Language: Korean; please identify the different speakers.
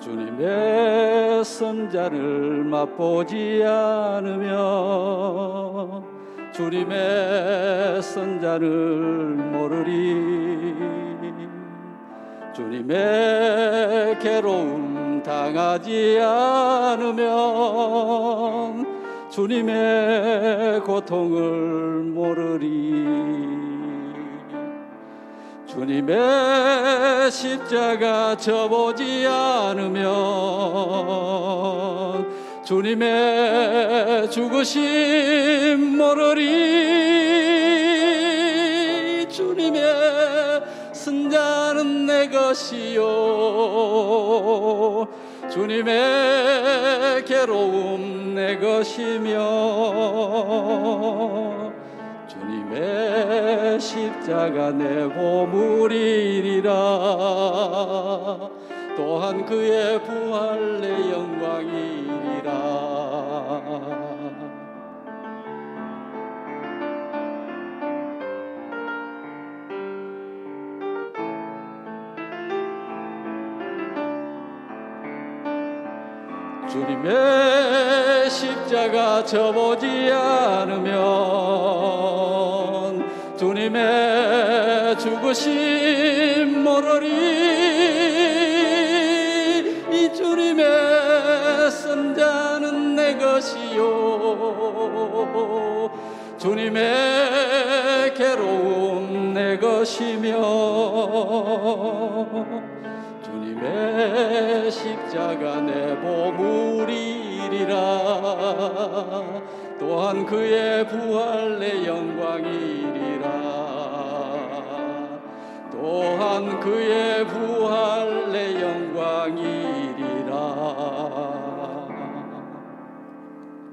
Speaker 1: 주님의 선자를 맛보지 않으면 주님의 선자를 모르리. 주님의 괴로움 당하지 않으면 주님의 고통을 모르리. 주님의 십자가 져보지 않으면 주님의 죽으심 모르리. 주님의 승자는 내 것이요 주님의 괴로움 내 것이며 주님의 십자가 내 보물이리라. 또한 그의 부활 내 영광이 주님의 십자가 져보지 않으면 주님의 죽으심 모르리 이 주님의 선자는 내 것이요. 주님의 괴로움 내 것이며 주님의 십자가 내 보물이리라 또한 그의 부활 내 영광이리라. 또한 그의 부활